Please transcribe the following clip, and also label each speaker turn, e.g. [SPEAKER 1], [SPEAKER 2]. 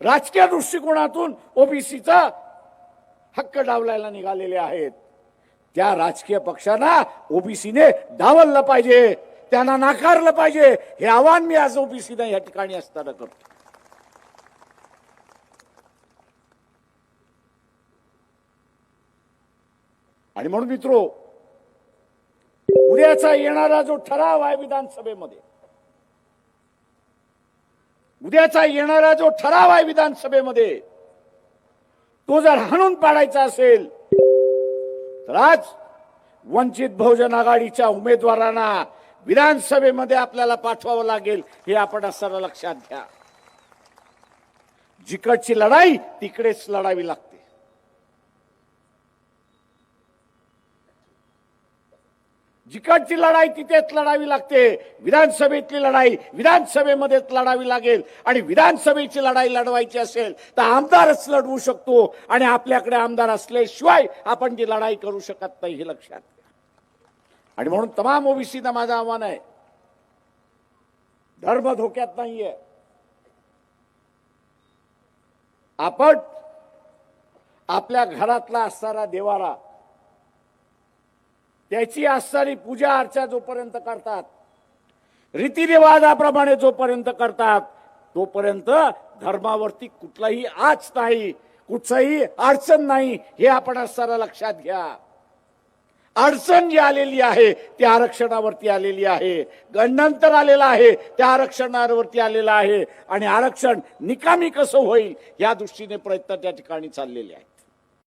[SPEAKER 1] राजकीय दृष्टिकोनातून ओबीसीचा हक्क डावलायला निघालेले आहेत. त्या राजकीय पक्षांना ओबीसीने डावललं पाहिजे त्यांना नाकारलं पाहिजे. हे आव्हान मी आज ओबीसीने या ठिकाणी असताना करतो. आणि म्हणून मित्रो उद्याचा येणारा जो ठराव आहे विधानसभेमध्ये उद्याचा येणारा जो ठराव आहे विधानसभेमध्ये तो जर हाणून पाडायचा असेल तर आज वंचित बहुजन आघाडीच्या उमेदवारांना विधानसभेमध्ये आपल्याला पाठवावं लागेल हे आपण सर्व लक्षात घ्या. जिकडची लढाई तिकडेच लढावी लागते. जिकडची लढाई तिथेच लढावी लागते. विधानसभेतली लढाई विधानसभेमध्येच लढावी लागेल. आणि विधानसभेची लढाई लढवायची असेल तर आमदारच लढवू शकतो. आणि आपल्याकडे आमदार असल्याशिवाय आपण जी लढाई करू शकत नाही हे लक्षात घ्या. आणि म्हणून तमाम ओबीसीना माझं आव्हान आहे. धर्म धोक्यात नाहीये. आपण आपल्या घरातला असणारा देवारा त्याची असणारी पूजा अर्चा जोपर्यंत करतात रीतिरिवाजाप्रमाणे जोपर्यंत करतात तोपर्यंत धर्मावरती कुठलाही आच नाही कुठचाही अडचण नाही हे आपण असताना लक्षात घ्या. अडचण जी आलेली आहे ती आरक्षणावरती आलेली आहे. गणनंतर आलेलं आहे त्या आरक्षणावरती आलेलं आहे. आणि आरक्षण निकामी कसं होईल या दृष्टीने प्रयत्न त्या ठिकाणी चाललेले आहेत.